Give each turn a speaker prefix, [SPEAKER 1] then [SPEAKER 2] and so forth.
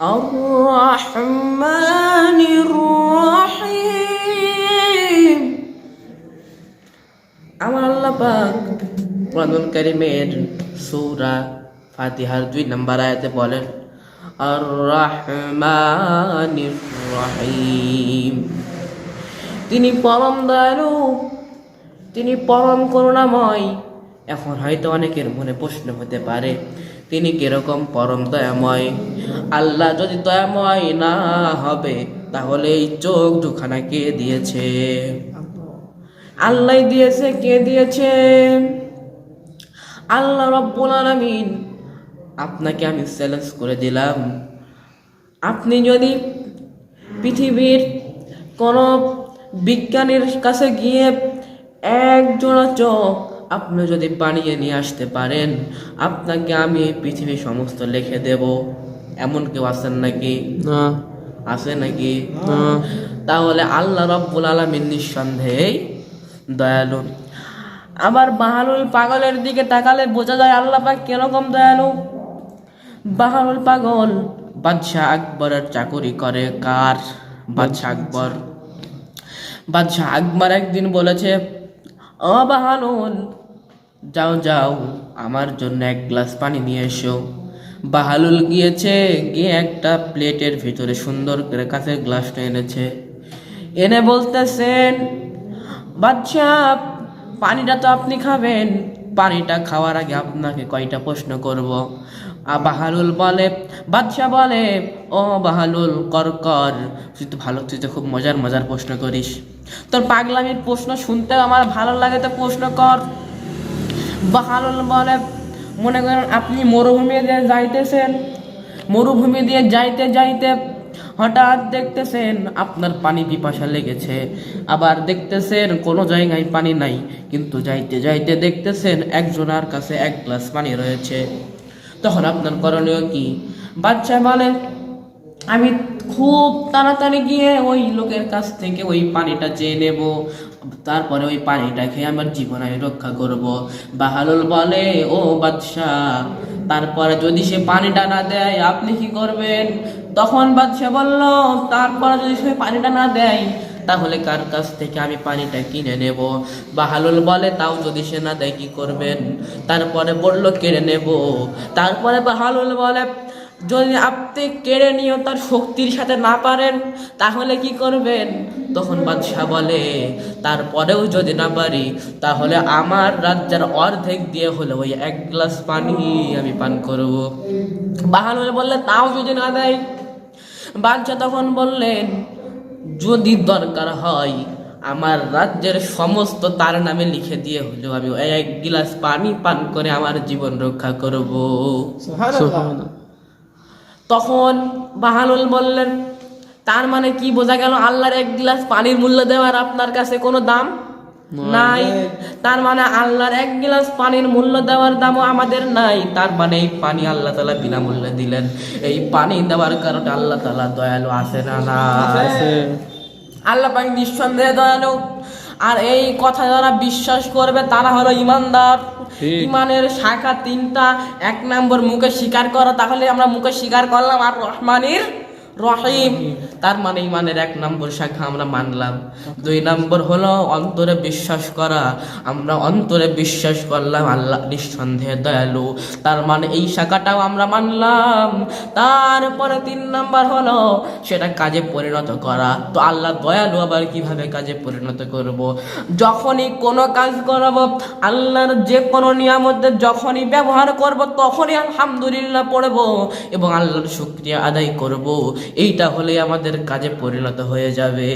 [SPEAKER 1] الرحمن الرحيم আমার আল্লাহ পাক কোরআনুল কারীমের সূরা ফাতিহার দুই নম্বর আয়াতে বলেন আর রহমানির রহিম তিনি পরম দয়ালু তিনি পরম করুণাময় এখন হয়তো অনেকের মনে প্রশ্ন হতে পারে তিনি কীরকম পরম দয়াময়? আল্লাহ যদি দয়াময় না হবে, তাহলে এই চোখ দুখানা কে দিয়েছে? আল্লাহ দিয়েছে, কে দিয়েছে? আল্লাহ রব্বুল আলামিন। আপনাকে আমি চ্যালেঞ্জ করে দিলাম। আপনি যদি পৃথিবীর কোনো বিজ্ঞানীর কাছে গিয়ে একজোড়া চোখ আপনি যদি বানিয়ে নিয়ে আসতে পারেন আপনাকে আমি এই পৃথিবী সমস্ত লিখে দেব। এমন কেউ আছেন নাকি?
[SPEAKER 2] না।
[SPEAKER 1] আছে নাকি?
[SPEAKER 2] না।
[SPEAKER 1] তাহলে আল্লাহ রব্বুল আলমিন নিঃসন্দেহেই দয়ালু। আবার বাহালুল পাগলের দিকে তাকালে বোঝা যায় আল্লাহ পাক কীরকম দয়ালু। বাহালুল পাগল বাদশাহ আকবরের চাকরি করে কার? বাদশাহ আকবর। বাদশাহ আকবর একদিন বলেছে ও বাহালুল যাও যাও, আমার জন্য এক গ্লাস পানি নিয়ে এসো। বাহালুল গিয়েছে, গিয়ে একটা প্লেটের ভিতরে সুন্দর করে কাঁচের গ্লাসটা এনেছে। এনে বলতেছেন, বাদশাহ, পানিটা তো আপনি খাবেন। পানিটা খাওয়ার আগে আপনাকে কয়টা প্রশ্ন করব? বাহালুল বলে, বাদশাহ বলে, ও বাহালুল, কর কর। তুই তো ভালো, তুই তো খুব মজার মজার প্রশ্ন করিস। তোর পাগলামির প্রশ্ন শুনতে আমার ভালো লাগে, তো প্রশ্ন কর। বাহালুল বলে, মনে করেন আপনি মরুভূমি দিয়ে যাইতেছেন, মরুভূমি দিয়ে যাইতে যাইতে হঠাৎ দেখতেছেন আপনার পানি পিপাসা লেগেছে। আবার দেখতেছেন কোনো জায়গায় পানি নাই, কিন্তু যাইতে যাইতে দেখতেছেন একজনের কাছে এক গ্লাস পানি রয়েছে। তখন আপনার করণীয় কি? বাচ্চা বলে আমি খুব তাড়াতাড়ি গিয়ে ওই লোকের কাছ থেকে ওই পানিটা চেয়ে নেব। তারপরে ওই পানিটা খেয়ে আমার জীবন আমি রক্ষা করব। বাহালুল বলে, ও বাদশাহ, তারপরে যদি সে পানিটা না দেয়, আপনি কি করবেন? তখন বাদশাহ বলল, তারপরে যদি সে পানিটা না দেয়, তাহলে কার কাছ থেকে আমি পানিটা কিনে নেব? বাহালুল বলে, তাও যদি সে না দেয়, কি করবেন? তারপরে বলল, কেড়ে নেব। তারপরে বাহালুল বলে যদি আপনি কেড়ে নিয়েও তার শক্তির সাথে না পারেন তাহলে কি করবেন? তখন বাদশাহ বলে তারপরেও যদি না পারি তাহলে আমার রাজ্যের অর্ধেক দিয়ে হলে ওই এক গ্লাস পানি আমি পান করব। বাহানুল বললে তাও যদি না দেয়? বাদশাহ তখন বললেন যদি দরকার হয় আমার রাজ্যের সমস্ত তার নামে লিখে দিয়ে হলেও আমি ওই এক গিলাস পানি পান করে আমার জীবন রক্ষা করব।
[SPEAKER 2] সুবহানাল্লাহ।
[SPEAKER 1] তখন বাহানুল বললেন তার মানে কি বোঝা গেল আল্লাহর এক গ্লাস পানির মূল্য দেওয়ার আপনার কাছে কোনো দাম নাই? তার মানে আল্লাহর এক গ্লাস পানির মূল্য দেওয়ার দামও আমাদের নাই। তার মানে এই পানি আল্লাহ তালা বিনামূল্যে দিলেন। এই পানি দেওয়ার কারণে আল্লাহ তালা দয়ালু আছে না না
[SPEAKER 2] আছে।
[SPEAKER 1] আল্লাহ পাক নিঃসন্দেহে দয়ালু। আর এই কথা যারা বিশ্বাস করবে তারা হলো ইমানদার। ইমানের শাখা তিনটা, এক নম্বর মুখে স্বীকার করা, তাহলে আমরা মুখে স্বীকার করলাম আর রহমানির রহিম। তার মানে ইমানের এক নম্বর শাখা আমরা মানলাম। দুই নম্বর হলো অন্তরে বিশ্বাস করা। আমরা অন্তরে বিশ্বাস করলাম, আল্লাহ নিঃসন্দেহে দয়ালু। তার মানে এই শাখাটাও আমরা মানলাম। তারপরে তিন নম্বর হলো সেটা কাজে পরিণত করা। তো আল্লাহ দয়ালু আবার কীভাবে কাজে পরিণত করব। যখনই কোনো কাজ করব, আল্লাহর যে কোনো নিয়ামতের যখনই ব্যবহার করব, তখনই আলহামদুলিল্লাহ পড়ব এবং আল্লাহর শুক্রিয়া আদায় করব। এইটা হলে আমাদের কাজে পরিণত হয়ে যাবে।